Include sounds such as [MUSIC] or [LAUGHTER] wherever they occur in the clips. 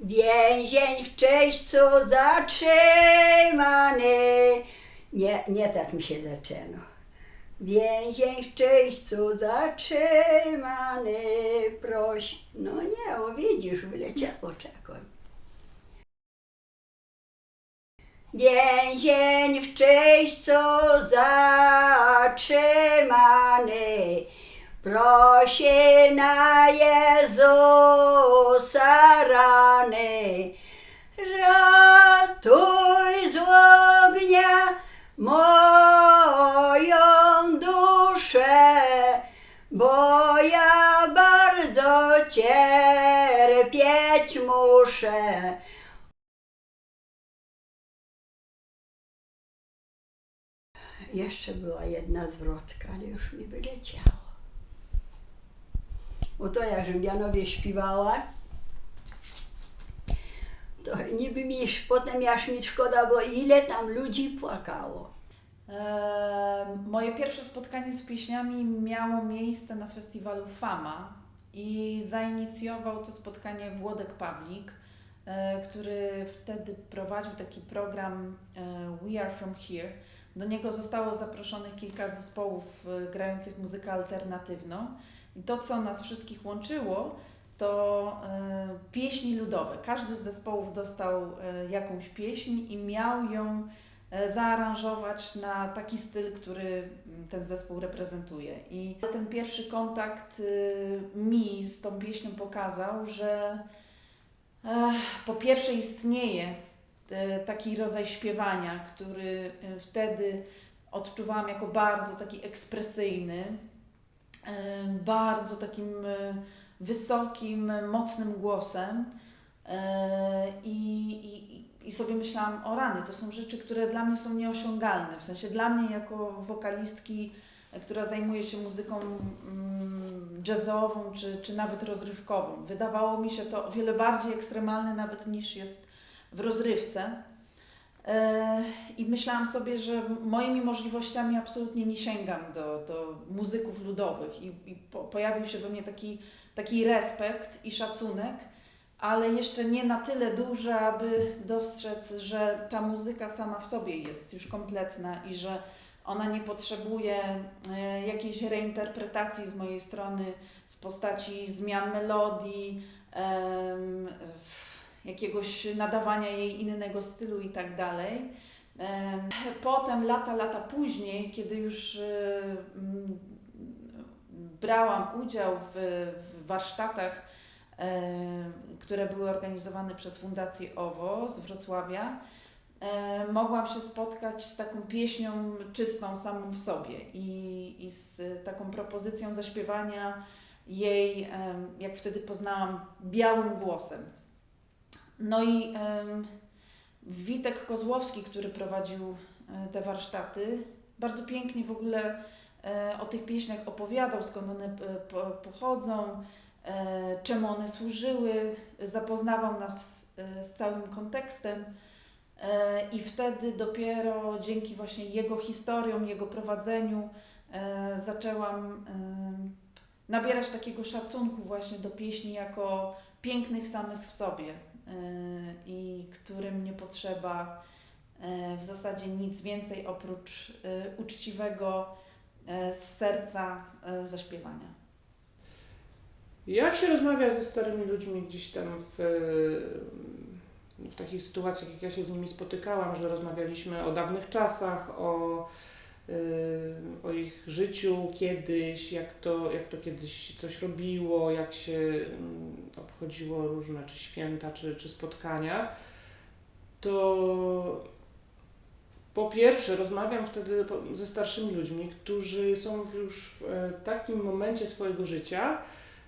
Więzień w czyśćcu zatrzymany. Nie, nie tak mi się zaczęło. Więzień w czyśćcu zatrzymany, prosi. No nie, o widzisz, wyleciało czekaj. Więzień w czyśćcu zatrzymany, prosi na Jezusa rany. Ratuj z ognia moją duszę, bo ja bardzo cierpieć muszę. Jeszcze była jedna zwrotka, ale już mi wyleciało. Bo to jak Rzymbianowie śpiewała, to niby mi potem aż mi szkoda, bo ile tam ludzi płakało. E, Moje pierwsze spotkanie z pieśniami miało miejsce na festiwalu Fama i zainicjował to spotkanie Włodek Pawlik, e, który wtedy prowadził taki program e, We Are From Here. Do niego zostało zaproszonych kilka zespołów e, grających muzykę alternatywną to, co nas wszystkich łączyło, to e, pieśni ludowe. Każdy z zespołów dostał e, jakąś pieśń i miał ją e, zaaranżować na taki styl, który mm, ten zespół reprezentuje. I ten pierwszy kontakt y, mi z tą pieśnią pokazał, że po pierwsze istnieje taki rodzaj śpiewania, który wtedy odczuwałam jako bardzo taki ekspresyjny, bardzo takim e, wysokim, mocnym głosem. E, I, i, I sobie myślałam, o rany, to są rzeczy, które dla mnie są nieosiągalne. W sensie dla mnie, jako wokalistki, e, która zajmuje się muzyką mm, jazzową czy, czy nawet rozrywkową, wydawało mi się to o wiele bardziej ekstremalne nawet niż jest w rozrywce. I myślałam sobie, że moimi możliwościami absolutnie nie sięgam do, do muzyków ludowych, i, i po, pojawił się we mnie taki, taki respekt i szacunek ale jeszcze nie na tyle duże, aby dostrzec, że ta muzyka sama w sobie jest już kompletna i że ona nie potrzebuje e, jakiejś reinterpretacji z mojej strony w postaci zmian melodii, em, w- jakiegoś nadawania jej innego stylu i tak dalej. Em, Potem, lata, lata później, kiedy już e, mm, brałam udział w, w warsztatach które były organizowane przez Fundację OWO z Wrocławia, mogłam się spotkać z taką pieśnią czystą samą w sobie i, i z taką propozycją zaśpiewania jej, jak wtedy poznałam, białym głosem. No i Witek Kozłowski, który prowadził e, te warsztaty, bardzo pięknie w ogóle e, o tych pieśniach opowiadał, skąd one e, po- pochodzą, czemu one służyły, zapoznawał nas e, z całym kontekstem. I wtedy dopiero dzięki właśnie jego historiom, jego prowadzeniu zaczęłam nabierać takiego szacunku właśnie do pieśni jako pięknych samych w sobie i którym nie potrzeba e, w zasadzie nic więcej oprócz e, uczciwego z serca zaśpiewania. Jak się rozmawia ze starymi ludźmi gdzieś tam w, w takich sytuacjach, jak ja się z nimi spotykałam, że rozmawialiśmy o dawnych czasach, o, y, o ich życiu kiedyś, jak to, jak to kiedyś coś robiło, jak się mm, obchodziło różne czy święta, czy, czy spotkania, to po pierwsze rozmawiam wtedy ze starszymi ludźmi, którzy są już w e, takim momencie swojego życia,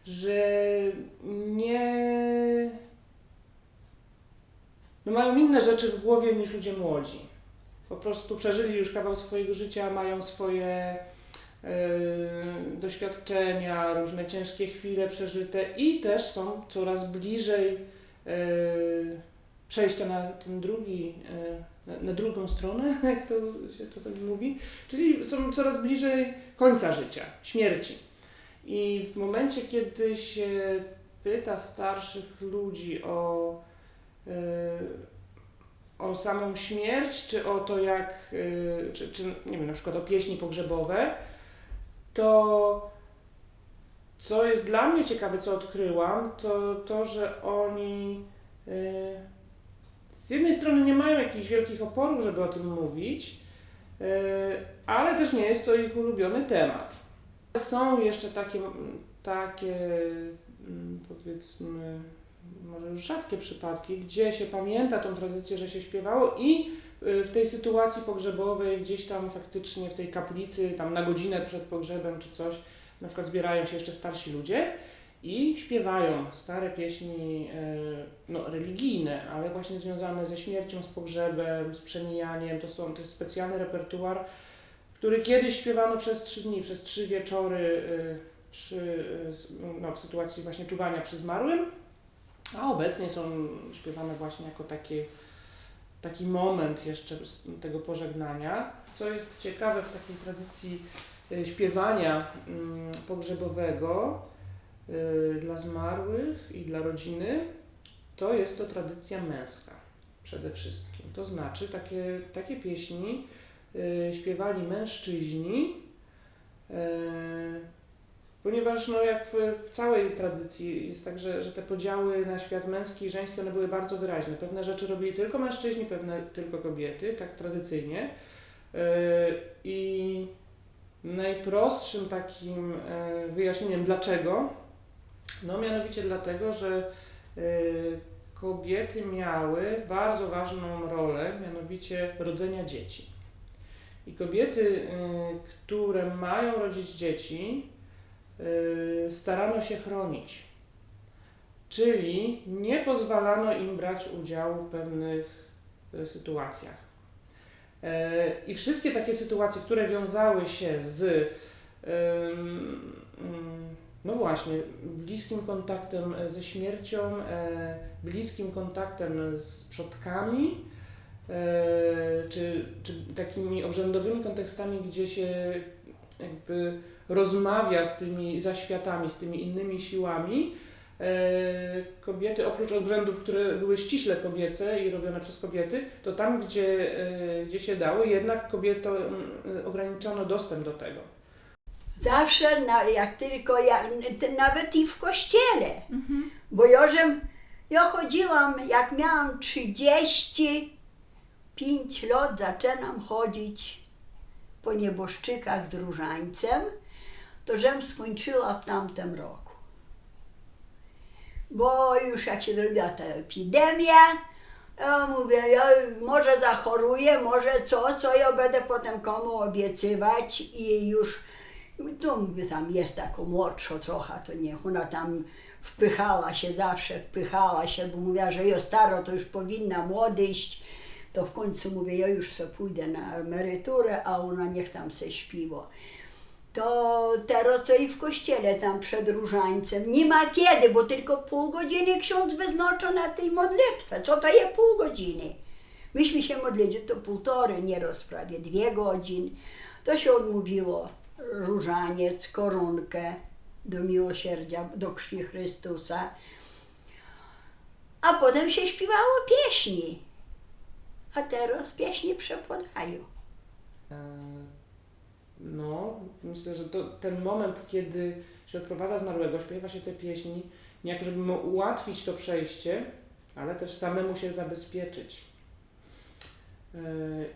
że nie. No mają inne rzeczy w głowie niż ludzie młodzi. Po prostu przeżyli już kawał swojego życia, mają swoje e, doświadczenia, różne ciężkie chwile przeżyte i też są coraz bliżej e, przejścia na ten drugi, e, na, drugą stronę, [LAUGHS] jak to się czasami mówi, czyli są coraz bliżej końca życia, śmierci. I w momencie, kiedy się pyta starszych ludzi o o samą śmierć, czy o to jak, y, czy, czy nie wiem, na przykład o pieśni pogrzebowe, to co jest dla mnie ciekawe, co odkryłam, to to, że oni y, z jednej strony nie mają jakichś wielkich oporów, żeby o tym mówić, y, ale też nie jest to ich ulubiony temat. Są jeszcze takie, takie mm, powiedzmy, może już rzadkie przypadki, gdzie się pamięta tą tradycję, że się śpiewało i y, w tej sytuacji pogrzebowej gdzieś tam faktycznie w tej kaplicy, tam na godzinę przed pogrzebem czy coś, na przykład zbierają się jeszcze starsi ludzie i śpiewają stare pieśni y, no, religijne, ale właśnie związane ze śmiercią, z pogrzebem, z przemijaniem. To, są, to jest specjalny repertuar, który kiedyś śpiewano przez trzy dni, przez trzy wieczory y, przy, s- no, w sytuacji właśnie czuwania przy zmarłym, a obecnie są śpiewane właśnie jako takie, taki moment jeszcze tego pożegnania. Co jest ciekawe w takiej tradycji y, śpiewania mm, pogrzebowego y, dla zmarłych i dla rodziny, to jest to tradycja męska przede wszystkim. To znaczy takie, takie pieśni y, śpiewali mężczyźni, ponieważ no jak w, w całej tradycji jest tak, że, że te podziały na świat męski i żeński one były bardzo wyraźne. Pewne rzeczy robili tylko mężczyźni, pewne tylko kobiety, tak tradycyjnie. Y, I najprostszym takim e, wyjaśnieniem dlaczego, no mianowicie dlatego, że y, kobiety miały bardzo ważną rolę, mianowicie rodzenia dzieci. I kobiety, które mają rodzić dzieci, starano się chronić. Czyli nie pozwalano im brać udziału w pewnych y, sytuacjach. E, I wszystkie takie sytuacje, które wiązały się z no właśnie, bliskim kontaktem ze śmiercią, bliskim kontaktem z przodkami, czy, czy takimi obrzędowymi kontekstami, gdzie się jakby rozmawia z tymi zaświatami, z tymi innymi siłami. E, Kobiety, oprócz obrzędów, które były ściśle kobiece i robione przez kobiety, to tam, gdzie, e, gdzie się dało, jednak kobietom e, ograniczano dostęp do tego. Zawsze, na, jak tylko, nawet i w kościele. Bo ja, żem, ja chodziłam, jak miałam 35 lat, zaczynam chodzić po nieboszczykach z różańcem, to żem skończyła w tamtym roku. Bo już jak się zrobiła ta epidemia, ja mówię, ja może zachoruję, może co, co ja będę potem komu obiecywać i już, to mówię, tam jest taką młodszą trochę, to niech ona tam wpychała się zawsze, wpychała się, bo mówiła, że ja staro, to już powinna młodyść, to w końcu mówię, ja już sobie pójdę na emeryturę, a ona niech tam se śpiwo. To teraz to i w kościele tam przed różańcem. Nie ma kiedy, bo tylko pół godziny ksiądz wyznacza na tej modlitwę. Co to jest pół godziny? Myśmy się modlili, to półtorej, nieraz prawie dwie godzin. To się odmówiło różaniec, koronkę do miłosierdzia, do krwi Chrystusa. A potem się śpiewało pieśni. A teraz pieśni przepodają. No, myślę, że to ten moment, kiedy się odprowadza zmarłego, śpiewa się te pieśni, niejako żeby mu ułatwić to przejście, ale też samemu się zabezpieczyć. E,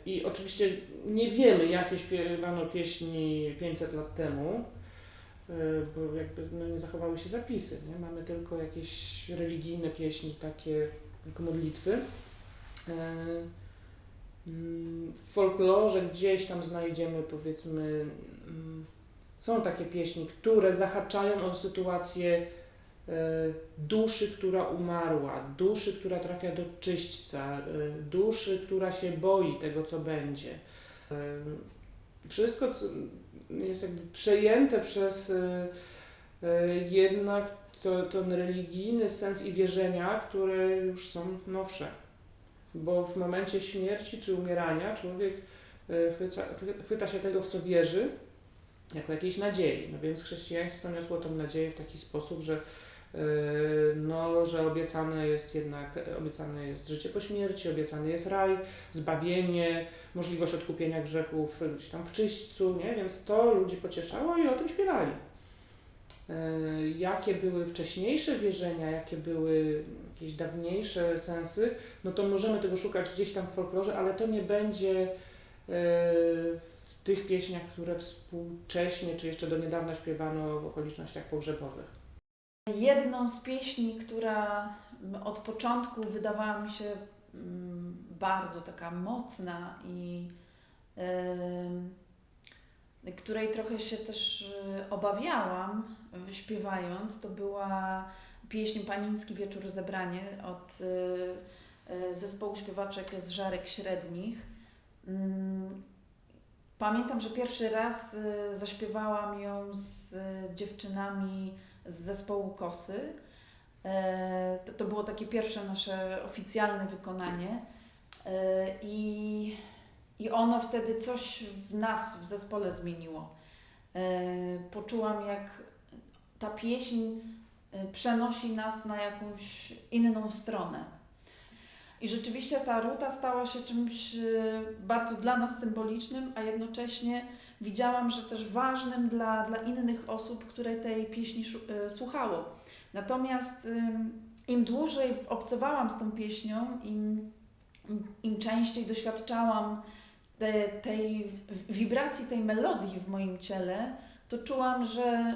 I oczywiście nie wiemy, jakie śpiewano pieśni 500 lat temu, e, bo jakby no, nie zachowały się zapisy. Nie? Mamy tylko jakieś religijne pieśni, takie jako modlitwy. E, W folklorze gdzieś tam znajdziemy, powiedzmy, mm, są takie pieśni, które zahaczają o sytuację e, duszy, która umarła, duszy, która trafia do czyśćca, e, duszy, która się boi tego, co będzie. E, Wszystko jest jakby przejęte przez jednak to, ten religijny sens i wierzenia, które już są nowsze bo w momencie śmierci czy umierania człowiek e, chwyca, chwy- chwyta się tego, w co wierzy, jako jakiejś nadziei. No więc chrześcijaństwo niosło tą nadzieję w taki sposób, że Yy, no, że obiecane jest jednak, obiecane jest życie po śmierci, obiecany jest raj, zbawienie, możliwość odkupienia grzechów gdzieś tam w czyśćcu, nie? Więc to ludzi pocieszało i o tym śpiewali. Yy, Jakie były wcześniejsze wierzenia, jakie były jakieś dawniejsze sensy, no to możemy tego szukać gdzieś tam w folklorze, ale to nie będzie yy, w tych pieśniach, które współcześnie czy jeszcze do niedawna śpiewano w okolicznościach pogrzebowych. Jedną z pieśni, która od początku wydawała mi się mm, bardzo taka mocna i em, której trochę się też y, obawiałam y, śpiewając, to była pieśń Paniński Wieczór Zebranie od y, zespołu śpiewaczek z Żarek Średnich. Mm, Pamiętam, że pierwszy raz zaśpiewałam ją z dziewczynami z zespołu Kosy. E, To, to było takie pierwsze nasze oficjalne wykonanie. E, I, I ono wtedy coś w nas, w zespole zmieniło. E, Poczułam, jak ta pieśń e, przenosi nas na jakąś inną stronę. I rzeczywiście ta ruta stała się czymś e, bardzo dla nas symbolicznym, a jednocześnie widziałam, że też ważnym dla, dla innych osób, które tej pieśni słuchało. Natomiast im dłużej obcowałam z tą pieśnią, im, im częściej doświadczałam te, tej wibracji, tej melodii w moim ciele, to czułam, że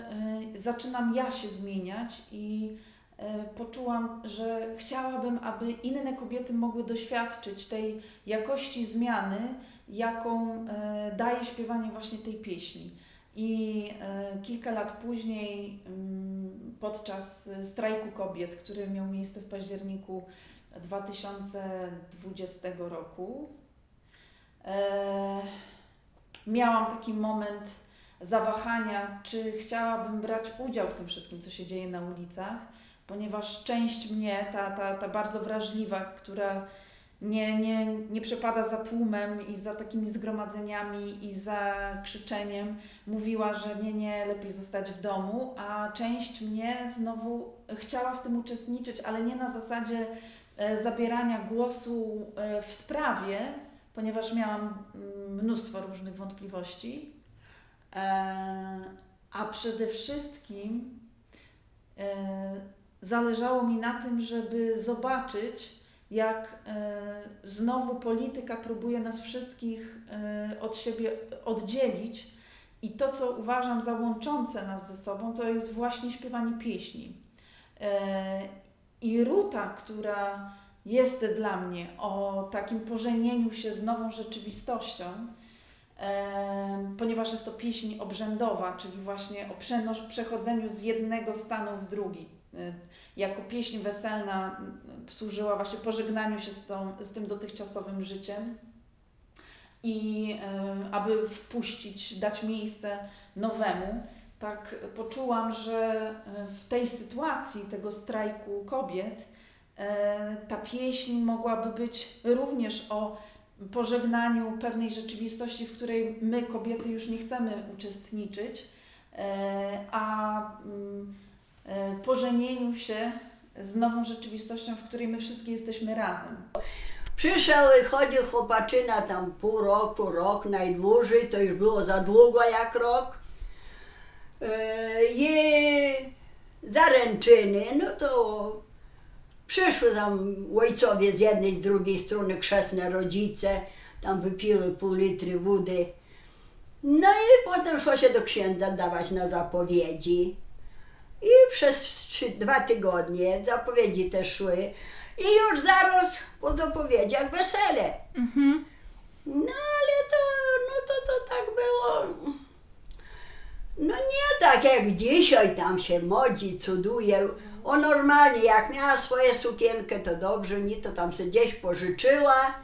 y, zaczynam ja się zmieniać i y, poczułam, że chciałabym, aby inne kobiety mogły doświadczyć tej jakości zmiany, jaką y, daje śpiewanie właśnie tej pieśni. I e, kilka lat później, mm, podczas e, strajku kobiet, który miał miejsce w październiku 2020 roku, e, miałam taki moment zawahania, czy chciałabym brać udział w tym wszystkim, co się dzieje na ulicach, ponieważ część mnie, ta, ta, ta bardzo wrażliwa, która nie, nie, nie przepada za tłumem i za takimi zgromadzeniami i za krzyczeniem, mówiła, że nie, nie, lepiej zostać w domu, a część mnie znowu chciała w tym uczestniczyć, ale nie na zasadzie e, zabierania głosu e, w sprawie, ponieważ miałam mm, mnóstwo różnych wątpliwości, e, a przede wszystkim e, zależało mi na tym, żeby zobaczyć, jak e, znowu polityka próbuje nas wszystkich od siebie oddzielić. I to, co uważam za łączące nas ze sobą, to jest właśnie śpiewanie pieśni. I ruta, która jest dla mnie o takim pożenieniu się z nową rzeczywistością, ponieważ jest to pieśń obrzędowa, czyli właśnie o przeno- przechodzeniu z jednego stanu w drugi. E, Jako pieśń weselna m, służyła właśnie pożegnaniu się z, tą, z tym dotychczasowym życiem i e, aby wpuścić, dać miejsce nowemu, tak poczułam, że w tej sytuacji tego strajku kobiet ta pieśń mogłaby być również o pożegnaniu pewnej rzeczywistości, w której my, kobiety, już nie chcemy uczestniczyć, e, a mm, e, pożenieniu się z nową rzeczywistością, w której my wszystkie jesteśmy razem. Przyszedł i chodził chłopaczyna tam pół roku, rok najdłużej, to już było za długo jak rok. E, I zaręczyny, no to przyszły tam ojcowie z jednej, z drugiej strony, chrzestne rodzice, tam wypiły pół litry wody. No i potem szło się do księdza dawać na zapowiedzi. I przez trzy, dwa tygodnie zapowiedzi też szły. I już zaraz po zapowiedziach wesele. No ale to, no to, to tak było. No nie tak jak dzisiaj tam się modzi, cuduje. O normalnie, jak miała swoją sukienkę, to dobrze, nie to tam sobie gdzieś pożyczyła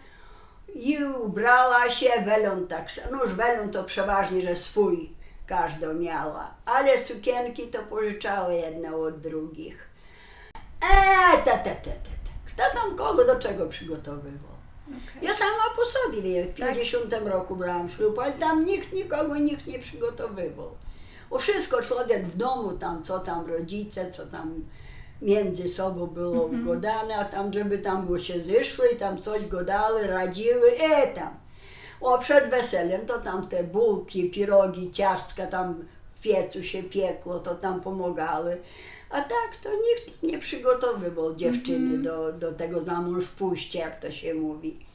i ubrała się, welon tak, no już welon to przeważnie, że swój każda miała, ale sukienki to pożyczały jedne od drugich. Eee, te, te, te, te, te. Kto tam kogo do czego przygotowywał? Ja sama po sobie wiem, w 50 roku brałam ślub, ale tam nikt nikogo nikt nie przygotowywał. O wszystko człowiek w domu, tam co tam rodzice, co tam między sobą było gadane, a tam, żeby tam się zeszły, tam coś gadały, radziły, e tam. O, przed weselem to tam te bułki, pirogi, ciastka tam w piecu się piekło, to tam pomagały. A tak to nikt nie przygotowywał dziewczyny do, do tego na mąż pójścia, jak to się mówi.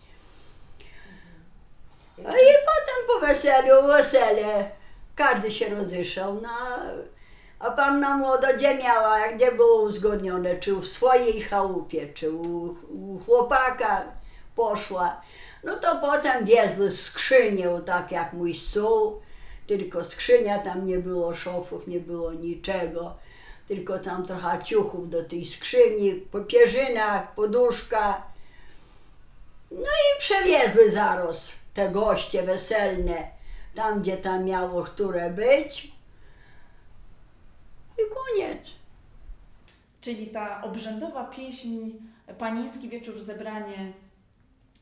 A i potem po weselu, wesele, każdy się rozeszał, no, a panna młoda gdzie miała, gdzie było uzgodnione, czy w swojej chałupie, czy u, u chłopaka poszła. No to potem wiezły skrzynię, tak jak mój stół, tylko skrzynia, tam nie było szofów, nie było niczego, tylko tam trochę ciuchów do tej skrzyni, po pierzynach, poduszka. No i przewieźły zaraz te goście weselne, tam gdzie tam miało które być. I koniec. Czyli ta obrzędowa pieśń Paniński Wieczór Zebranie,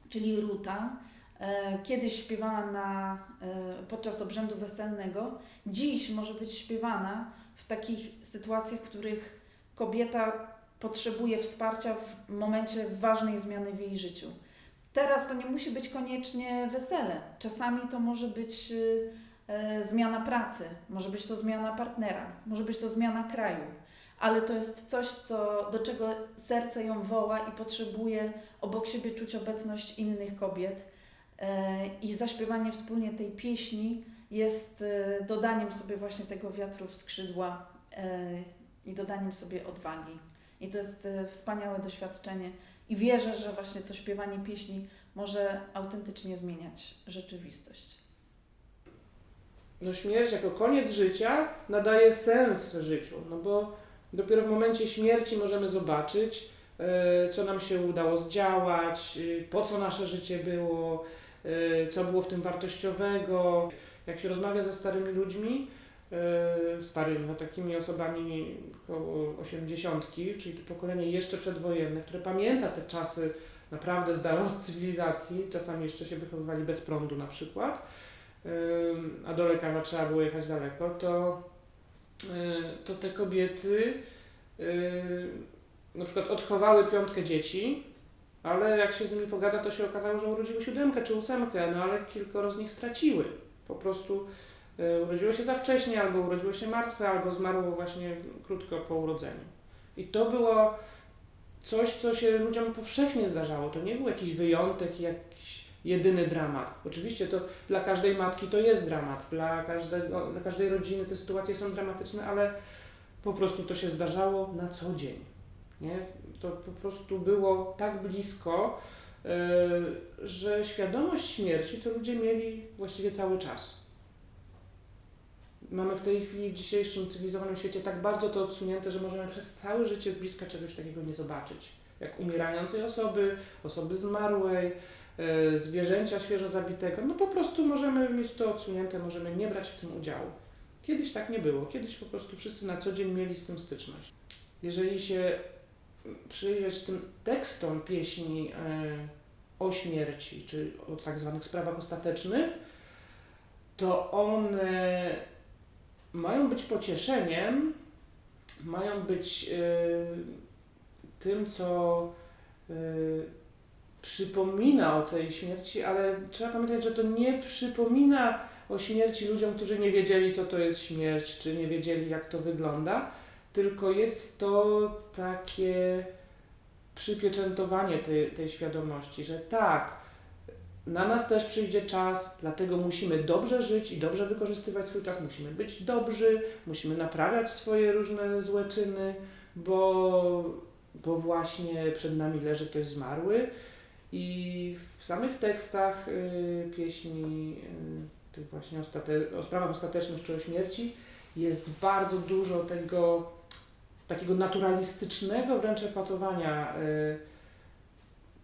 czyli Ruta, e, kiedyś śpiewana na, e, podczas obrzędu weselnego, dziś może być śpiewana w takich sytuacjach, w których kobieta potrzebuje wsparcia w momencie ważnej zmiany w jej życiu. Teraz to nie musi być koniecznie wesele. Czasami to może być e, zmiana pracy, może być to zmiana partnera, może być to zmiana kraju ale to jest coś, co, do czego serce ją woła i potrzebuje obok siebie czuć obecność innych kobiet. E, I zaśpiewanie wspólnie tej pieśni jest e, dodaniem sobie właśnie tego wiatru w skrzydła e, i dodaniem sobie odwagi. I to jest e, wspaniałe doświadczenie. I wierzę, że właśnie to śpiewanie pieśni może autentycznie zmieniać rzeczywistość. No śmierć jako koniec życia nadaje sens życiu, no bo dopiero w momencie śmierci możemy zobaczyć, e, co nam się udało zdziałać, e, po co nasze życie było, e, co było w tym wartościowego. Jak się rozmawia ze starymi ludźmi, e, starymi, no takimi osobami około osiemdziesiątki, czyli to pokolenie jeszcze przedwojenne, które pamięta te czasy naprawdę z od [LAUGHS] cywilizacji, czasami jeszcze się wychowywali bez prądu na przykład, a do lekarza trzeba było jechać daleko, to, y, to te kobiety y, na przykład odchowały piątkę dzieci, ale jak się z nimi pogada, to się okazało, że urodziły siódemkę czy ósemkę, no ale kilkoro z nich straciły. Po prostu y, urodziło się za wcześnie, albo urodziło się martwe, albo zmarło właśnie krótko po urodzeniu. I to było coś, co się ludziom powszechnie zdarzało. To nie był jakiś wyjątek, jakiś jedyny dramat. Oczywiście to dla każdej matki to jest dramat, dla, każdego, dla każdej rodziny te sytuacje są dramatyczne, ale po prostu to się zdarzało na co dzień. Nie? To po prostu było tak blisko, yy, że świadomość śmierci to ludzie mieli właściwie cały czas. Mamy w tej chwili w dzisiejszym cywilizowanym świecie tak bardzo to odsunięte, że możemy przez całe życie z bliska czegoś takiego nie zobaczyć. Jak umierającej osoby, osoby zmarłej, zwierzęcia świeżo zabitego. No po prostu możemy mieć to odsunięte, możemy nie brać w tym udziału. Kiedyś tak nie było. Kiedyś po prostu wszyscy na co dzień mieli z tym styczność. Jeżeli się przyjrzeć tym tekstom pieśni e, o śmierci, czy o tak zwanych sprawach ostatecznych, to one mają być pocieszeniem, mają być y, tym, co przypomina o tej śmierci, ale trzeba pamiętać, że to nie przypomina o śmierci ludziom, którzy nie wiedzieli, co to jest śmierć, czy nie wiedzieli, jak to wygląda, tylko jest to takie przypieczętowanie tej, tej świadomości, że tak, na nas też przyjdzie czas, dlatego musimy dobrze żyć i dobrze wykorzystywać swój czas. Musimy być dobrzy, musimy naprawiać swoje różne złe czyny, bo, bo właśnie przed nami leży ktoś zmarły. I w samych tekstach y, pieśni y, tych właśnie ostate- o sprawach ostatecznych czy o śmierci jest bardzo dużo tego takiego naturalistycznego wręcz epatowania. Y,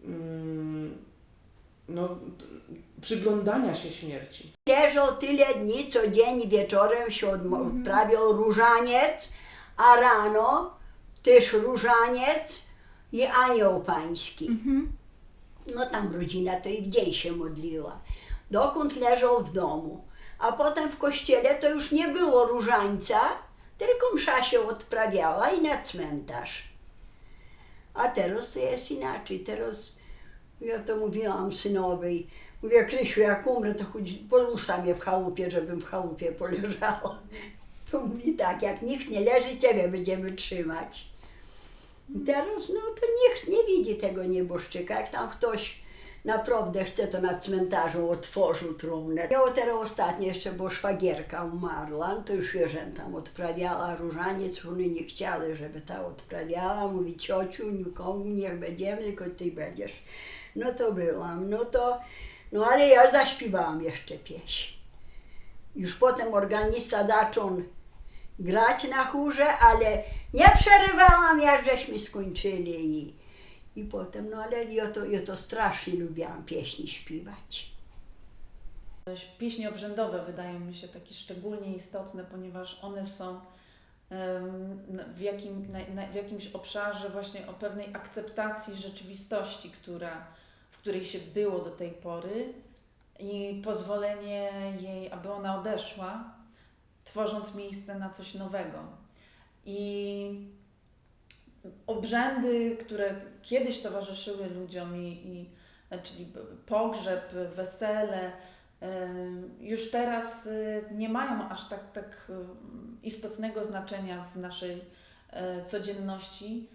mm, no, przyglądania się śmierci. Leżał tyle dni, co dzień wieczorem się odmo- odprawiał różaniec, a rano też różaniec i anioł pański. No tam rodzina to i w dzień się modliła. Dokąd leżał w domu. A potem w kościele to już nie było różańca, tylko msza się odprawiała i na cmentarz. A teraz to jest inaczej. Teraz ja to mówiłam synowej. Mówię, Krysiu, jak umrę, to choć poruszam mnie w chałupie, żebym w chałupie poleżała. To mówi tak, jak nikt nie leży, ciebie będziemy trzymać. Teraz, no to nikt nie widzi tego nieboszczyka. Jak tam ktoś naprawdę chce, to na cmentarzu otworzył trumnę. Ja teraz ostatnio jeszcze, bo szwagierka umarła, no to już jeżem tam odprawiała różaniec, one nie chciały, żeby ta odprawiała. Mówi, ciociu, nikomu niech będziemy, tylko ty będziesz. No to byłam, no to, no ale ja zaśpiewałam jeszcze pieśń. Już potem organista zaczął grać na chórze, ale nie przerywałam, jak żeśmy skończyli i, i potem, no ale ja to, ja to strasznie lubiłam pieśni śpiewać. Pieśni obrzędowe wydają mi się takie szczególnie istotne, ponieważ one są w, jakim, w jakimś obszarze właśnie o pewnej akceptacji rzeczywistości, która, w której się było do tej pory i pozwolenie jej, aby ona odeszła, tworząc miejsce na coś nowego. I obrzędy, które kiedyś towarzyszyły ludziom, i, i, czyli pogrzeb, wesele, Ym, już teraz y, nie mają aż tak, tak y, istotnego znaczenia w naszej codzienności,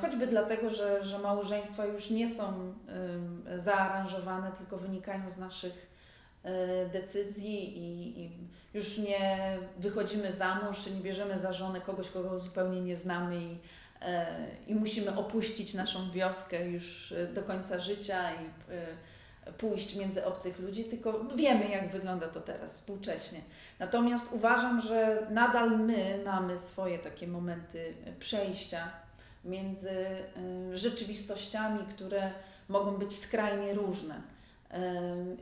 choćby dlatego, że, że małżeństwa już nie są zaaranżowane, tylko wynikają z naszych decyzji i, i już nie wychodzimy za mąż, nie bierzemy za żonę kogoś, kogo zupełnie nie znamy i, e, i musimy opuścić naszą wioskę już e, do końca życia i e, pójść między obcych ludzi, tylko wiemy, jak wygląda to teraz współcześnie. Natomiast uważam, że nadal my mamy swoje takie momenty przejścia między rzeczywistościami, które mogą być skrajnie różne.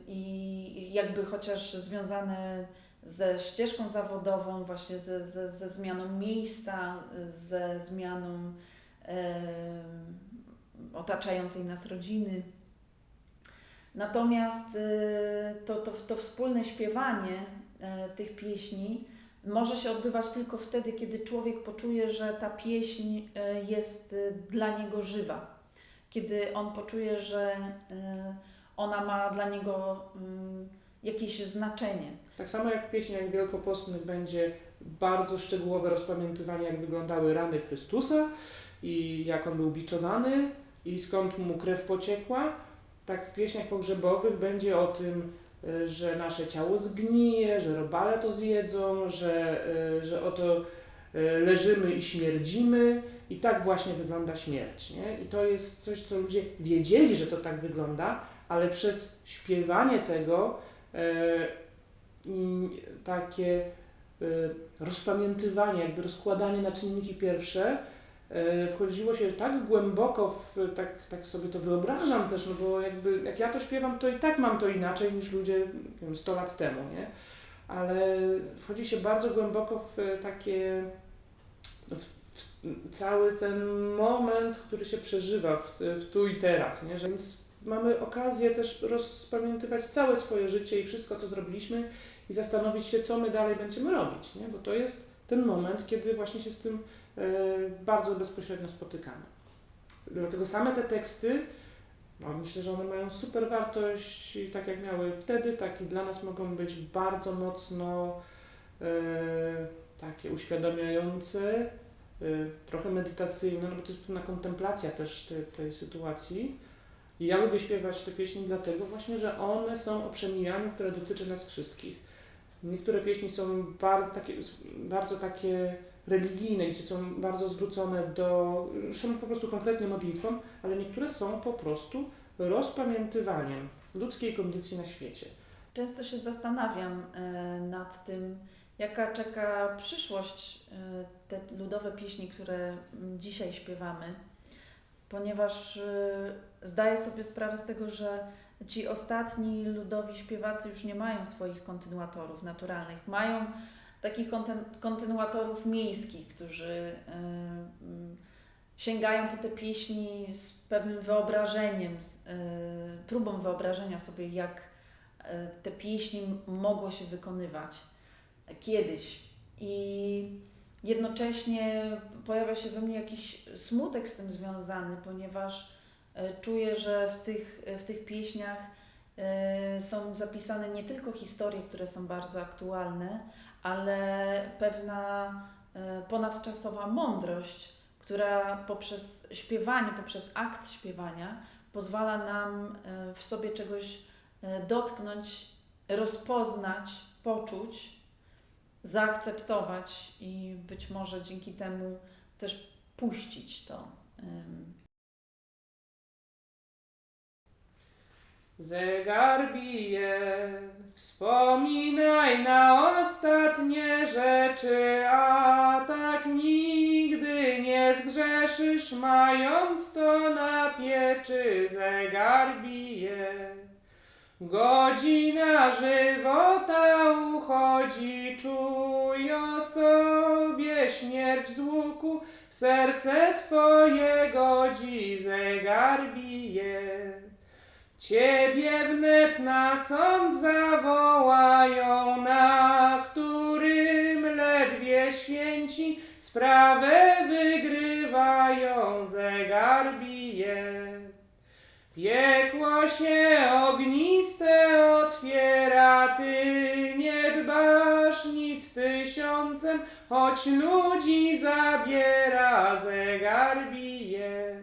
I jakby chociaż związane ze ścieżką zawodową, właśnie ze, ze, ze zmianą miejsca, ze zmianą otaczającej nas rodziny. Natomiast y, to, to, to wspólne śpiewanie y, tych pieśni może się odbywać tylko wtedy, kiedy człowiek poczuje, że ta pieśń y, jest y, dla niego żywa. Kiedy on poczuje, że y, ona ma dla niego y, jakieś znaczenie. Tak samo jak w pieśniach wielkopostnych będzie bardzo szczegółowe rozpamiętywanie, jak wyglądały rany Chrystusa i jak on był biczowany i skąd mu krew pociekła, tak w pieśniach pogrzebowych będzie o tym, y, że nasze ciało zgnije, że robale to zjedzą, że, y, że oto y, leżymy i śmierdzimy i tak właśnie wygląda śmierć. Nie? I to jest coś, co ludzie wiedzieli, że to tak wygląda, ale przez śpiewanie tego e, i takie y, rozpamiętywanie, jakby rozkładanie na czynniki pierwsze, y, wchodziło się tak głęboko, w, tak, tak sobie to wyobrażam też, no bo jakby jak ja to śpiewam, to i tak mam to inaczej niż ludzie nie wiem, 100 lat temu, nie? Ale wchodzi się bardzo głęboko w takie, w, w cały ten moment, który się przeżywa w, w tu i teraz, nie? Że więc mamy okazję też rozpamiętywać całe swoje życie i wszystko, co zrobiliśmy i zastanowić się, co my dalej będziemy robić, nie? bo to jest ten moment, kiedy właśnie się z tym e, bardzo bezpośrednio spotykamy. Dlatego same te teksty, no, myślę, że one mają super wartość i tak jak miały wtedy, tak i dla nas mogą być bardzo mocno e, takie uświadamiające, e, trochę medytacyjne, no bo to jest pewna kontemplacja też tej, tej sytuacji. I ja lubię śpiewać te pieśni dlatego właśnie, że one są o przemijaniu, które dotyczy nas wszystkich. Niektóre pieśni są bar, takie, bardzo takie religijne, gdzie są bardzo zwrócone do, są po prostu konkretnie modlitwą, ale niektóre są po prostu rozpamiętywaniem ludzkiej kondycji na świecie. Często się zastanawiam e, nad tym, jaka czeka przyszłość e, te ludowe pieśni, które dzisiaj śpiewamy, ponieważ e, zdaję sobie sprawę z tego, że ci ostatni ludowi śpiewacy już nie mają swoich kontynuatorów naturalnych. Mają takich kontynuatorów miejskich, którzy e, mm, sięgają po te pieśni z pewnym wyobrażeniem, z e, próbą wyobrażenia sobie, jak te pieśni mogło się wykonywać kiedyś. I jednocześnie pojawia się we mnie jakiś smutek z tym związany, ponieważ e, czuję, że w tych, w tych pieśniach e, są zapisane nie tylko historie, które są bardzo aktualne, ale pewna e, ponadczasowa mądrość, która poprzez śpiewanie, poprzez akt śpiewania pozwala nam e, w sobie czegoś e, dotknąć, rozpoznać, poczuć, zaakceptować i być może dzięki temu też puścić to. Zegar bije, wspominaj na ostatnie rzeczy, a tak nigdy nie zgrzeszysz, mając to na pieczy. Zegar bije, godzina żywota uchodzi, czuj o sobie śmierć z łuku, w serce twoje godzi, zegar bije. Ciebie wnet na sąd zawołają, na którym ledwie święci sprawę wygrywają, zegar bije. Piekło się ogniste otwiera, ty nie dbasz nic tysiącem, choć ludzi zabiera, zegar bije.